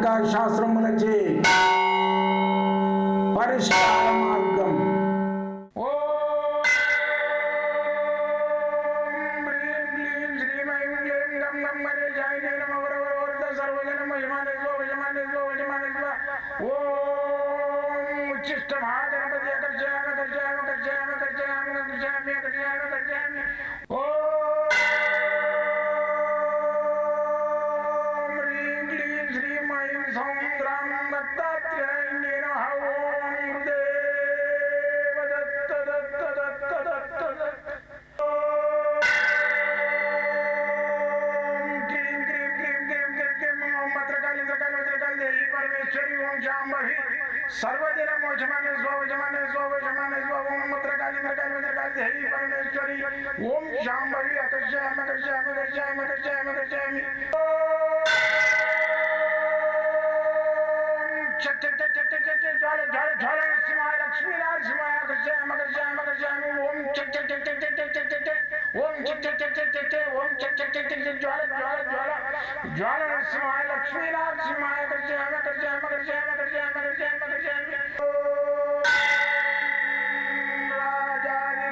शास्त्रम रचे परिष्कार। सर्वदिनं वजमाने स्वजमाने स्वजमाने स्वमत्र कालिन्द्र कालिन्द्र कालि हरि परमेश्वरी, ओम शाम्भवी अकर्षयाम अकर्षयाम अकर्षयाम अकर्षयाम अकर्षयामि चिट्टे ज्वाले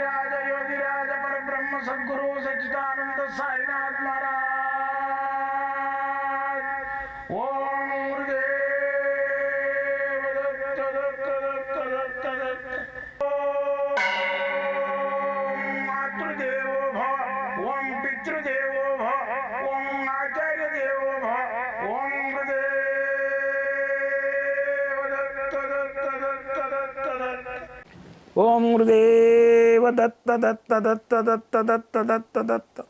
राजा योगी राजा पर ब्रह्म सदगुरु सचिदानंद साईनाथ महाराज ఓం గురుదేవ దత్త దత్త దత్త దత్త దత్త దత్త దత్త.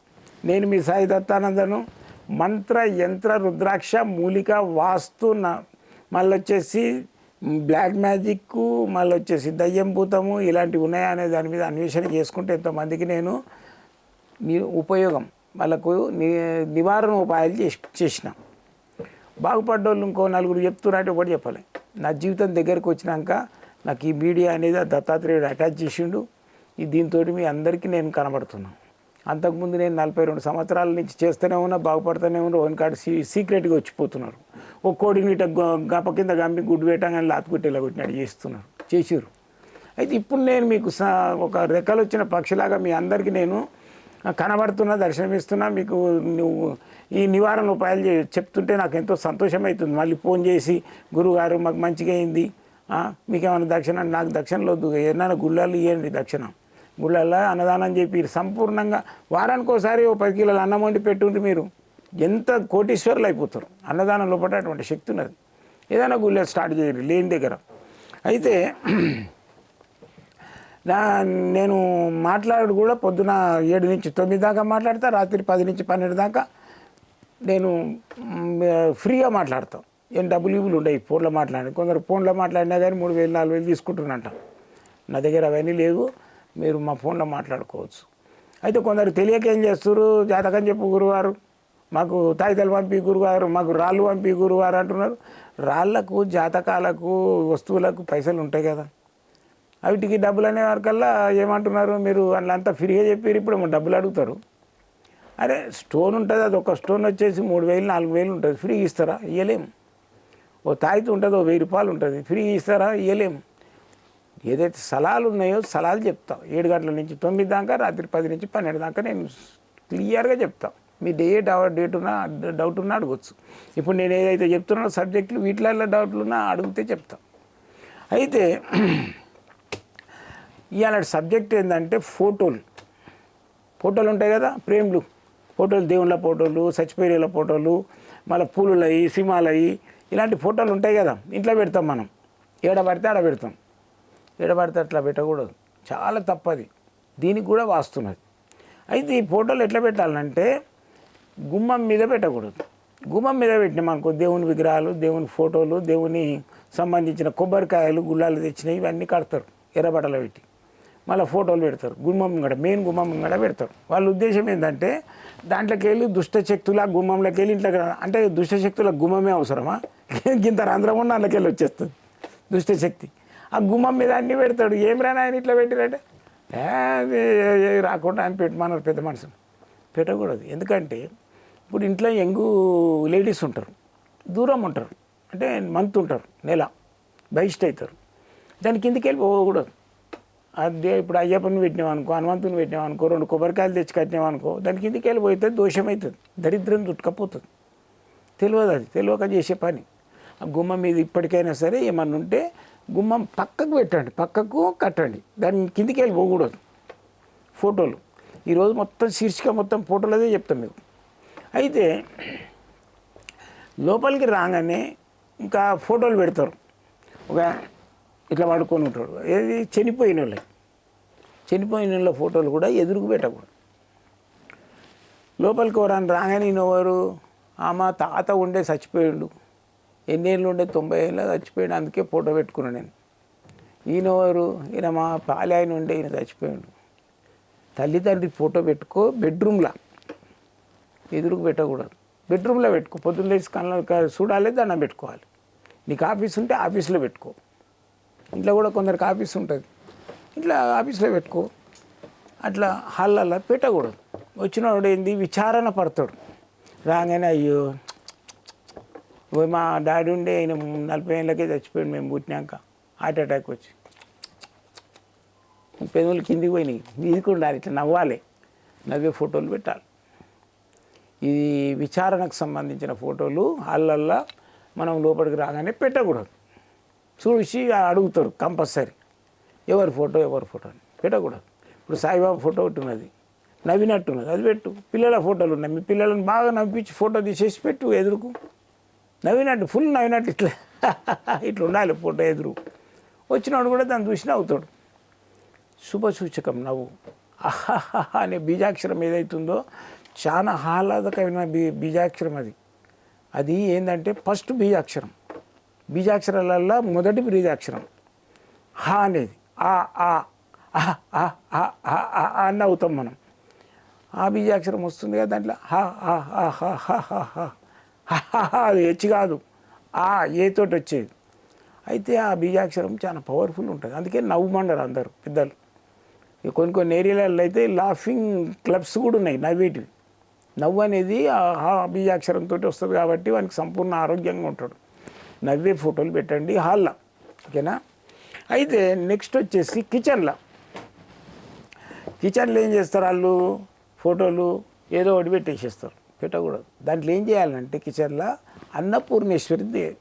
నేను మీ సాయి దత్తానందను. మంత్ర యంత్ర రుద్రాక్ష మూలిక వాస్తు న- మళ్ళీ వచ్చేసి బ్లాక్ మ్యాజిక్ మళ్ళీ వచ్చేసి దయ్యం భూతము ఇలాంటివి ఉన్నాయా అనే దాని మీద అన్వేషణ చేసుకుంటే ఎంతోమందికి నేను మీ ఉపయోగం. వాళ్ళకు నివారణ ఉపాయాలు చేసి చేసిన. బాగుపడ్డోళ్ళు ఇంకో నలుగురు చెప్తున్నట్టు ఒకటి చెప్పాలి. నా జీవితం దగ్గరకు వచ్చినాక నాకు ఈ మీడియా అనేది దత్తాత్రేయుడు అటాచ్ చేసిండు. ఈ దీంతో మీ అందరికీ నేను కనబడుతున్నాను అంతకుముందు నేను నలభై రెండు సంవత్సరాల నుంచి చేస్తూనే ఉన్నా బాగుపడుతూనే ఉన్నా ఓన్ కాడు సీ సీక్రెట్గా వచ్చిపోతున్నారు. ఒక కోడి ఇట్ట గ- గప్ప కింద గంపి గుడ్డు పెట్టగానే లాతుకుట్టేలా కొట్టినట్టు చేస్తున్నారు చేసారు అయితే ఇప్పుడు నేను మీకు ఒక రెక్కలు వచ్చిన పక్షిలాగా మీ అందరికీ నేను కనబడుతున్నా దర్శనమిస్తున్నా. మీకు నువ్వు ఈ నివారణ ఉపాయాలు చే- చెప్తుంటే నాకు ఎంతో సంతోషం అవుతుంది మళ్ళీ ఫోన్ చేసి గురుగారు మాకు మంచిగా అయింది మీకేమైనా దక్షిణ? నాకు దక్షిణలో వద్దు ఏమైనా గుళ్ళల్లో ఇవ్వండి దక్షిణ. గుళ్ళల్లో అన్నదానం చెప్పి సంపూర్ణంగా వారానికి ఒకసారి ఓ పది కిలోలు అన్నం వండి పెట్టుంటే మీరు. ఎంత కోటీశ్వరులు అయిపోతారు. అన్నదానం లోపల అటువంటి శక్తి ఉన్నది. ఏదైనా గుళ్ళ స్టార్ట్ చేయరు లేని దగ్గర. అయితే నా నేను మాట్లాడు కూడా పొద్దున ఏడు నుంచి తొమ్మిది దాకా మాట్లాడతా రాత్రి పది నుంచి పన్నెండు దాకా నేను ఫ్రీగా మాట్లాడతాం. ఏం డబ్బులు ఇవ్వులు ఉండవు ఫోన్లో మాట్లాడి కొందరు ఫోన్లో మాట్లాడినా కానీ మూడు వేలు నాలుగు వేలు తీసుకుంటున్నట్ట నా దగ్గర అవన్నీ లేవు మీరు మా ఫోన్లో మాట్లాడుకోవచ్చు. అయితే కొందరు తెలియక ఏం చేస్తారు జాతకం చెప్పు గురువారు. మాకు తాయితలు పంపి గురువారు మాకు రాళ్ళు పంపి గురువారు అంటున్నారు. రాళ్ళకు జాతకాలకు వస్తువులకు పైసలు ఉంటాయి కదా. వీటికి డబ్బులు అనే వరకల్లా ఏమంటున్నారు? మీరు వాళ్ళంతా ఫ్రీగా చెప్పారు ఇప్పుడు డబ్బులు అడుగుతారు. అరే స్టోన్ ఉంటుంది అది ఒక స్టోన్ వచ్చేసి మూడు వేలు నాలుగు వేలు ఉంటుంది. ఫ్రీ ఇస్తారా? ఇవ్వలేము ఓ తాయితీ ఉంటుంది ఓ వెయ్యి రూపాయలు ఉంటుంది. ఫ్రీ ఇస్తారా? ఇవ్వలేము ఏదైతే సలాలు ఉన్నాయో సలాలు చెప్తా. ఏడు గంటల నుంచి తొమ్మిది దాకా రాత్రి పది నుంచి పన్నెండు దాకా నేను క్లియర్గా చెప్తా. మీ డే డౌట్ డేట్ ఉన్నా డౌట్ ఉన్నా అడగచ్చు. ఇప్పుడు నేను ఏదైతే చెప్తున్నానో సబ్జెక్టులు వీటిలలో డౌట్లు ఉన్నా అడిగితే చెప్తా. అయితే ఇవాళ సబ్జెక్ట్ ఏంటంటే ఫోటోలు. ఫోటోలు ఉంటాయి కదా ప్రేమ్లు ఫోటోలు దేవుళ్ళ ఫోటోలు చచ్చిపోయేల ఫోటోలు మళ్ళీ పూలులవి సినిమాలవి ఇలాంటి ఫోటోలు ఉంటాయి కదా ఇంట్లో పెడతాం మనం. ఏడ పడితే ఆడ పెడతాం. ఏడ పడితే అట్లా పెట్టకూడదు. చాలా తప్పది. దీనికి కూడా వాస్తున్నది. అయితే ఈ ఫోటోలు ఎట్లా పెట్టాలంటే గుమ్మం మీద పెట్టకూడదు. గుమ్మం మీద పెట్టినాం అనుకో దేవుని విగ్రహాలు దేవుని ఫోటోలు దేవుని సంబంధించిన కొబ్బరికాయలు గుళ్ళాలు తెచ్చినవి ఇవన్నీ కడతారు. ఎర్రబట్టలు పెట్టి. మళ్ళీ ఫోటోలు పెడతారు. గుమ్మం కూడా మెయిన్ గుమ్మం కూడా పెడతారు. వాళ్ళ ఉద్దేశం ఏంటంటే దాంట్లోకి వెళ్ళి దుష్ట శక్తుల గుమ్మంలోకి వెళ్ళి ఇంట్లోకి అంటే దుష్ట శక్తుల గుమ్మమే అవసరమా? గింత రంధ్రం ఉన్న అందులోకి వెళ్ళి వచ్చేస్తుంది దుష్ట శక్తి ఆ గుమ్మం మీద అన్నీ పెడతాడు. ఏం రాని ఆయన ఇట్లా పెట్టిరంటే? అది రాకుండా ఆయన పెట్టమన్నారు పెద్ద మనుషులు పెట్టకూడదు. ఎందుకంటే ఇప్పుడు ఇంట్లో యంగు లేడీస్ ఉంటారు. దూరం ఉంటారు. అంటే మంత్ ఉంటారు. నెల. బహిష్ట అవుతారు. దాని కిందికి వెళ్ళి పోకూడదు. అదే ఇప్పుడు అయ్యప్పని పెట్టినామనుకో హనుమంతుని పెట్టినామనుకో రెండు కొబ్బరికాయలు తెచ్చి కట్టినామనుకో దాని కిందికి వెళ్ళిపోతే దోషం అవుతుంది దరిద్రం చుట్టుకపోతుంది. తెలియదు అది. తెలియక చేసే పని. ఆ గుమ్మం మీద ఇప్పటికైనా సరే ఏమన్నా ఉంటే గుమ్మం పక్కకు పెట్టండి. పక్కకు కట్టండి. దాని కిందికి వెళ్ళి పోకూడదు. ఫోటోలు. ఈరోజు మొత్తం శీర్షిక మొత్తం ఫోటోలు అదే చెప్తాం మీకు. అయితే లోపలికి రాగానే ఇంకా ఫోటోలు పెడతారు. ఒక ఇట్లా పడుకొని ఉంటాడు. ఏది? చనిపోయిన వాళ్ళకి చనిపోయిన వాళ్ళ ఫోటోలు కూడా ఎదురుకు పెట్టకూడదు. లోపలికి ఎవరని రాగానే ఈయన ఎవరు ఆ మా తాత ఉండే చచ్చిపోయిండు. ఎన్నేళ్ళు ఉండే? తొంభై ఏళ్ళ చచ్చిపోయాడు. అందుకే ఫోటో పెట్టుకున్నాను నేను. ఈయన ఈయన మా పాలి ఆయన ఉండే ఈయన చచ్చిపోయాడు. తల్లిదండ్రి ఫోటో పెట్టుకో బెడ్రూమ్లో. ఎదురుకు పెట్టకూడదు. బెడ్రూమ్లో పెట్టుకో. పొద్దున్న లేచి కళ్ళ చూడాలి దండం పెట్టుకోవాలి. నీకు ఆఫీస్ ఉంటే ఆఫీస్లో పెట్టుకో. ఇంట్లో కూడా కొందరికి ఆఫీస్ ఉంటుంది. ఇట్లా ఆఫీస్లో పెట్టుకో. అట్లా హాల్లో పెట్టకూడదు. వచ్చినవాడు ఏంది? విచారణ పడతాడు. రాగానే అయ్యో పోయి మా డాడీ ఉండే ఆయన నలభై ఏళ్ళకే చచ్చిపోయాడు మేము పుట్టినాక. హార్ట్ అటాక్ వచ్చి. పెదవులు కిందికి పోయినాయి. తీసుకుండాలి ఇట్లా నవ్వాలి. నవ్వే ఫోటోలు పెట్టాలి. ఇది విచారణకు సంబంధించిన ఫోటోలు హాలల్లో మనం లోపలికి రాగానే పెట్టకూడదు. చూసి అడుగుతారు కంపల్సరీ. ఎవరి ఫోటో ఎవరి ఫోటో అని. పెట్టకూడదు. ఇప్పుడు సాయిబాబా ఫోటో ఒకటి ఉన్నది. నవ్వినట్టున్నది అది పెట్టు. పిల్లల ఫోటోలు ఉన్నాయి. మీ పిల్లలను బాగా నవ్వించి ఫోటో తీసేసి పెట్టు ఎదురుకు. నవ్వినట్టు ఫుల్ నవ్వినట్టు ఇట్లా. ఇట్లా ఉండాలి ఫోటో ఎదురు. వచ్చినవాడు కూడా దాన్ని చూసి నవ్వుతాడు. శుభసూచకం నవ్వు. అహాహా అనే బీజాక్షరం ఏదైతుందో చాలా ఆహ్లాదకరమైన బీ బీజాక్షరం అది. అది ఏంటంటే ఫస్ట్ బీజాక్షరం. బీజాక్షరాలల్లో మొదటి బీజాక్షరం హా అనేది ఆ ఆ అని నవ్వుతాం మనం ఆ బీజాక్షరం వస్తుంది కదా దాంట్లో హా హా హా హా అది హెచ్ కాదు ఆ ఏతోటి వచ్చేది అయితే ఆ బీజాక్షరం చాలా పవర్ఫుల్ ఉంటుంది అందుకే నవ్వుమండరు అందరూ పెద్దలు కొన్ని కొన్ని ఏరియాలలో అయితే లాఫింగ్ క్లబ్స్ కూడా ఉన్నాయి నవ్వేటివి నవ్వు అనేది ఆ బీజాక్షరంతో వస్తుంది కాబట్టి వానికి సంపూర్ణ ఆరోగ్యంగా ఉంటాడు నవ్వే ఫోటోలు పెట్టండి హాల్లో. ఓకేనా? అయితే నెక్స్ట్ వచ్చేసి కిచెన్లో. కిచెన్లో ఏం చేస్తారు వాళ్ళు? ఫోటోలు ఏదో ఒకటి పెట్టేసేస్తారు. పెట్టకూడదు. దాంట్లో ఏం చేయాలంటే కిచెన్లో అన్నపూర్ణేశ్వరి దే-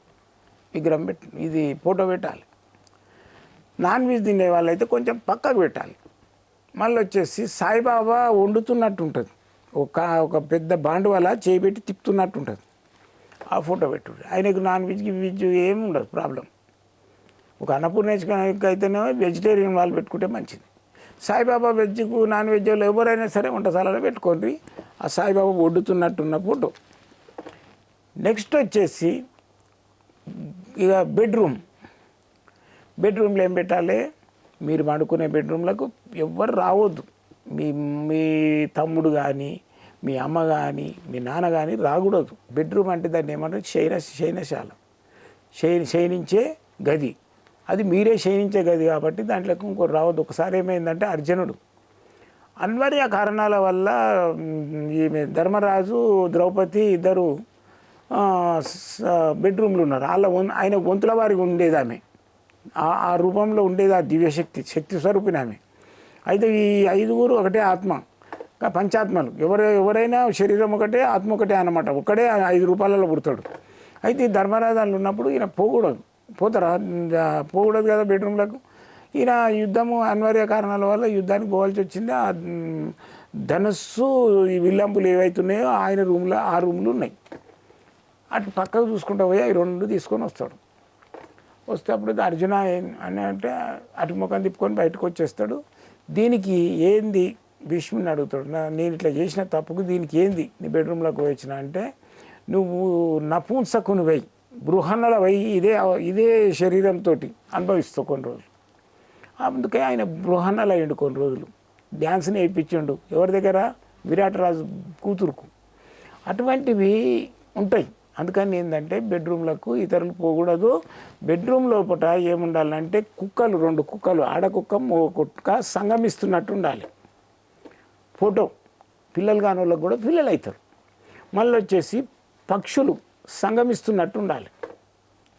విగ్రహం పెట్టి ఇది ఫోటో పెట్టాలి. నాన్ వెజ్ తినే వాళ్ళైతే కొంచెం పక్కకు పెట్టాలి. మళ్ళీ వచ్చేసి సాయిబాబా వండుతున్నట్టు ఉంటుంది ఒక ఒక పెద్ద బాండువల చేయబెట్టి తిప్పుతున్నట్టు ఉంటుంది ఆ ఫోటో పెట్టు ఆయనకు నాన్ వెజ్ వెజ్ ఏమి ఉండదు ప్రాబ్లం. ఒక అన్నపూర్ణేశ్వరికి అయితేనే వెజిటేరియన్ వాళ్ళు పెట్టుకుంటే మంచిది. సాయిబాబా వెజ్కు నాన్ వెజ్ వాళ్ళు ఎవరైనా సరే వంటశాలలో పెట్టుకోండి. ఆ సాయిబాబా వండుతున్నట్టున్న ఫోటో. నెక్స్ట్ వచ్చేసి ఇక బెడ్రూమ్. బెడ్రూమ్లో ఏం పెట్టాలి? మీరు పడుకునే బెడ్రూమ్లకు ఎవ్వరు రావద్దు. మీ మీ తమ్ముడు కానీ మీ అమ్మ కానీ మీ నాన్న కానీ రాకూడదు. బెడ్రూమ్ అంటే దాన్ని ఏమంటారు? శయన శయనశాల. శయ శయనించే గది. అది మీరే శయనించే గది కాబట్టి దాంట్లోకి ఇంకోటి రావద్దు. ఒకసారి ఏమైందంటే అర్జునుడు. అనివార్య కారణాల వల్ల ఈమె ధర్మరాజు ద్రౌపది ఇద్దరు బెడ్రూమ్లు ఉన్నారు. వాళ్ళ ఆయన గొంతుల వారికి ఉండేది ఆమె. ఆ- రూపంలో ఉండేది ఆ దివ్యశక్తి శక్తి స్వరూపిణి ఆమె. అయితే ఈ ఐదుగురు ఒకటే ఆత్మ. పంచాత్మలు. ఎవరు ఎవరైనా శరీరం ఒకటే ఆత్మ ఒకటే అనమాట ఒకడే ఐదు రూపాయలలో పుడతాడు. అయితే ఈ ధర్మరాజాలు ఉన్నప్పుడు ఈయన పోకూడదు. పోతారా? పోకూడదు కదా బెడ్రూమ్లకు? ఈయన యుద్ధము అనివార్య కారణాల వల్ల యుద్ధానికి పోవాల్సి వచ్చింది. ఆ ధనస్సు ఈ విల్లంపులు ఏవైతున్నాయో ఆయన రూమ్లో ఆ రూమ్లు ఉన్నాయి. అటు పక్కకు చూసుకుంటా పోయి అవి రెండు తీసుకొని వస్తాడు. వస్తే అప్పుడు అర్జున అని అంటే అటు ముఖం తిప్పుకొని బయటకు వచ్చేస్తాడు. దీనికి ఏంది భీష్ముని అడుగుతాడు "నా- నేను ఇట్లా చేసిన తప్పుకు దీనికి ఏంది? నీ బెడ్రూమ్లోకి వచ్చిన అంటే నువ్వు నపూంసకుని వెయ్యి బృహన్నల వెయ్యి ఇదే ఇదే శరీరంతో అనుభవిస్తావు కొన్ని రోజులు. అందుకే ఆయన బృహన్నల అయ్యిండు కొన్ని రోజులు. డ్యాన్స్ వేయించిండు. ఎవరి దగ్గర? విరాట్ రాజు కూతురుకు. అటువంటివి ఉంటాయి. అందుకని ఏంటంటే బెడ్రూమ్లకు ఇతరులు పోకూడదు. బెడ్రూమ్ లోపల ఏముండాలంటే కుక్కలు రెండు కుక్కలు ఆడ కుక్క మో కుక్క సంగమిస్తున్నట్టు ఉండాలి. ఫోటో. పిల్లలు కాని వాళ్ళకి కూడా పిల్లలు అవుతారు మళ్ళీ వచ్చేసి పక్షులు సంగమిస్తున్నట్టు ఉండాలి.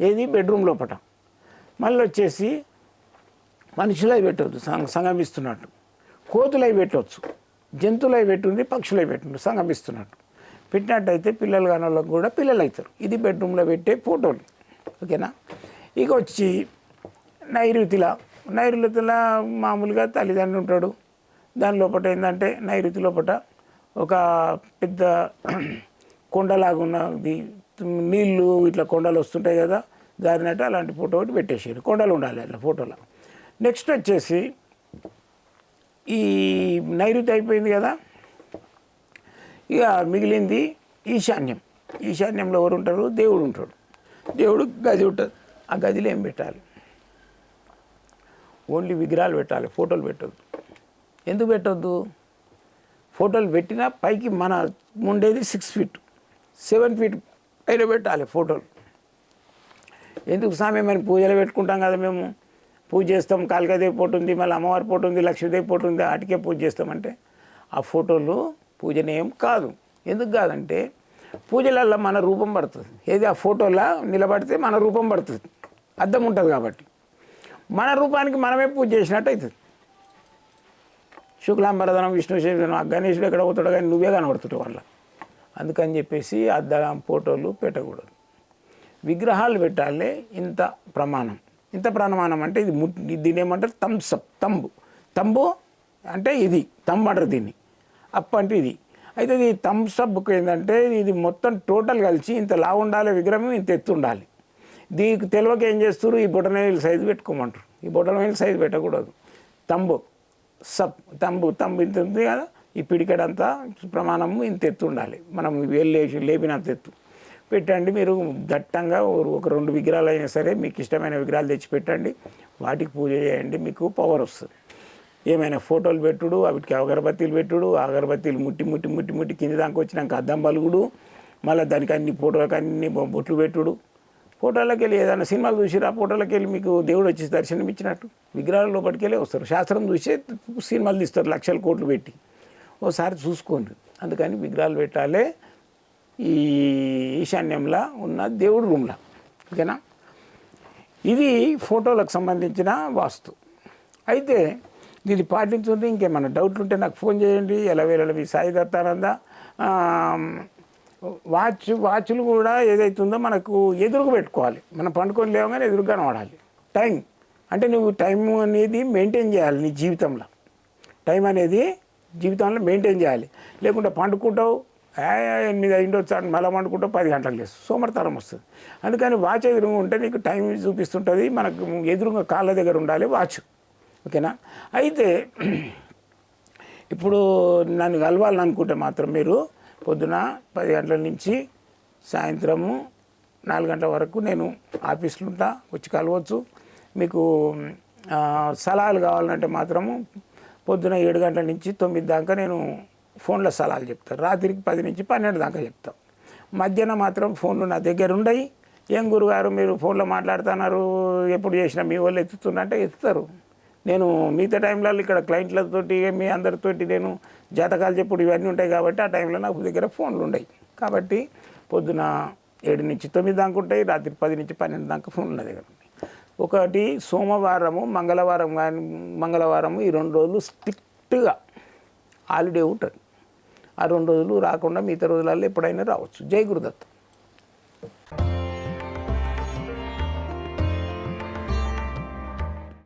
ఏది? బెడ్రూమ్ లోపల మళ్ళీ వచ్చేసి మనుషులై పెట్టవచ్చు సంగ సంగమిస్తున్నట్టు. కోతులై పెట్టవచ్చు జంతువులై పెట్టుంది పక్షులై పెట్టుండి సంగమిస్తున్నట్టు. పెట్టినట్టయితే పిల్లలు కాని వాళ్ళకి కూడా పిల్లలు అవుతారు ఇది బెడ్రూమ్లో పెట్టే ఫోటోలు. ఓకేనా? ఇక వచ్చి నైరుతిలా నైరుతిలా మామూలుగా తల్లిదండ్రులు ఉంటాడు దాని లోపల ఏంటంటే నైరుతి లోపల ఒక పెద్ద కొండలాగా ఉన్నది నీళ్ళు ఇట్లా కొండలు వస్తుంటాయి కదా జారినట్టు అలాంటి ఫోటో ఒకటి పెట్టేసారు కొండలు ఉండాలి అట్లా ఫోటోలో. నెక్స్ట్ వచ్చేసి ఈ నైరుతి అయిపోయింది కదా ఇక మిగిలింది ఈశాన్యం. ఈశాన్యంలో ఎవరు ఉంటారు? దేవుడు ఉంటాడు. దేవుడు గది ఉంటుంది ఆ గదిలో ఏం పెట్టాలి? ఓన్లీ విగ్రహాలు పెట్టాలి ఫోటోలు పెట్టద్దు. ఎందుకు పెట్టొద్దు? ఫోటోలు పెట్టినా పైకి మన ఉండేది సిక్స్ ఫీట్ సెవెన్ ఫీట్ పైన పెట్టాలి ఫోటోలు. ఎందుకు స్వామి మరి పూజలు పెట్టుకుంటాం కదా మేము? పూజ చేస్తాం కాళికాదేవి పోటు ఉంది మళ్ళీ అమ్మవారి పోటు ఉంది లక్ష్మీదేవి పోటు ఉంది వాటికే పూజ చేస్తామంటే ఆ ఫోటోలు పూజనేయం కాదు. ఎందుకు కాదంటే పూజలల్లో మన రూపం పడుతుంది. ఏది ఆ ఫోటోలో నిలబడితే మన రూపం పడుతుంది. అర్థం ఉంటుంది కాబట్టి. మన రూపానికి మనమే పూజ చేసినట్టు అవుతుంది శుక్లాంబరధనం విష్ణు శివుడు ఆ గణేశుడు ఎక్కడ పోతాడో కానీ నువ్వే కనబడుతుంటావు వాళ్ళ. అందుకని చెప్పేసి అద్దం ఫోటోలు పెట్టకూడదు. విగ్రహాలు పెట్టాలి ఇంత ప్రమాణం. ఇంత ప్రమాణం అంటే ఇది ము దీని ఏమంటారు? Thums Up thumb. తంబు అంటే ఇది తంబు అంటారు దీన్ని. అప్ అంటే ఇది. అయితే ఇది థమ్స్అప్కి ఏంటంటే ఇది మొత్తం టోటల్ కలిసి ఇంత లా ఉండాలి విగ్రహం ఇంత ఎత్తు ఉండాలి. దీనికి తెలియక ఏం చేస్తారు ఈ బొటనవేలు సైజు పెట్టుకోమంటారు. ఈ బొటనవేలు సైజు పెట్టకూడదు. తంబు. సబ్ తంబు తంబు ఇంత ఉంది కదా ఈ పిడికడంతా ప్రమాణము ఇంత ఎత్తు ఉండాలి. మనం వేలు లేచి లేపినంత ఎత్తు. పెట్టండి మీరు దట్టంగా ఒక- రెండు విగ్రహాలు అయినా సరే మీకు ఇష్టమైన విగ్రహాలు తెచ్చి పెట్టండి. వాటికి పూజ చేయండి మీకు పవర్ వస్తుంది. ఏమైనా ఫోటోలు పెట్టుడు వాటికి అగరబత్తీలు పెట్టుడు అగరబత్తీలు ముట్టి ముట్టి ముట్టి ముట్టి కింద దానికి వచ్చినాక అద్దం పలుగుడు మళ్ళీ దానికి అన్ని ఫోటోలకు అన్ని బొట్లు పెట్టుడు. ఫోటోలకు వెళ్ళి ఏదైనా సినిమాలు చూసిరా ఆ ఫోటోలకు వెళ్ళి మీకు దేవుడు వచ్చి దర్శనం ఇచ్చినట్టు. విగ్రహాల లోపలికి వెళ్ళి వస్తారు. శాస్త్రం చూసే సినిమాలు తీస్తారు లక్షల కోట్లు పెట్టి. ఓసారి చూసుకోండి. అందుకని విగ్రహాలు పెట్టాలి. ఈ ఈశాన్యంలో ఉన్న దేవుడు రూమ్లో. ఓకేనా? ఇది ఫోటోలకు సంబంధించిన వాస్తు. అయితే ఇది పాటించుంటే ఇంకేమైనా డౌట్లు ఉంటే నాకు ఫోన్ చేయండి. ఎలా వేళ మీ సాయి దత్తానంద వాచ్ వాచ్లు కూడా ఏదైతుందో మనకు ఎదురుగా పెట్టుకోవాలి. మనం పండుకొని లేవగానే ఎదురుగా కనబడాలి టైం అంటే నువ్వు టైం అనేది మెయింటైన్ చేయాలి నీ జీవితంలో. టైం అనేది జీవితంలో మెయింటైన్ చేయాలి. లేకుంటే పండుకుంటావు "ఏ, ఎనిమిది అయింది వచ్చాడు మళ్ళీ పండుకుంటావు పది గంటలకు లేదు సోమరతరం వస్తుంది. అందుకని వాచ్ ఎదురుగా ఉంటే నీకు టైం చూపిస్తుంటుంది మనకు ఎదురుగా కాళ్ళ దగ్గర ఉండాలి వాచ్. ఓకేనా? అయితే ఇప్పుడు నన్ను కలవాలని అనుకుంటే మాత్రం మీరు పొద్దున పది గంటల నుంచి సాయంత్రము నాలుగు గంటల వరకు నేను ఆఫీస్లో ఉంటా వచ్చి కలవచ్చు. మీకు సలహాలు కావాలంటే మాత్రము పొద్దున ఏడు గంటల నుంచి తొమ్మిది దాకా నేను ఫోన్లో సలహాలు చెప్తాను రాత్రికి పది నుంచి పన్నెండు దాకా చెప్తాను మధ్యాహ్నం మాత్రం ఫోన్లు నా దగ్గర ఉండయి. ఏం గురుగారు మీరు ఫోన్లో మాట్లాడుతున్నారు? ఎప్పుడు చేసినా మీ వాళ్ళు ఎత్తుతున్నంటే ఎత్తుతారు. నేను మిగతా టైంలో ఇక్కడ క్లయింట్లతోటి మీ అందరితోటి నేను జాతకాలు చెప్పుడు ఇవన్నీ ఉంటాయి కాబట్టి ఆ టైంలో నాకు దగ్గర ఫోన్లు ఉన్నాయి కాబట్టి పొద్దున ఏడు నుంచి తొమ్మిది దాకా ఉంటాయి రాత్రి పది నుంచి పన్నెండు దాకా ఫోన్లు నా దగ్గర ఒకటి సోమవారము మంగళవారం కానీ మంగళవారము ఈ రెండు రోజులు స్ట్రిక్ట్గా హాలిడే ఉంటుంది. ఆ రెండు రోజులు రాకుండా మిగతా రోజులలో ఎప్పుడైనా రావచ్చు. జై గురుదత్త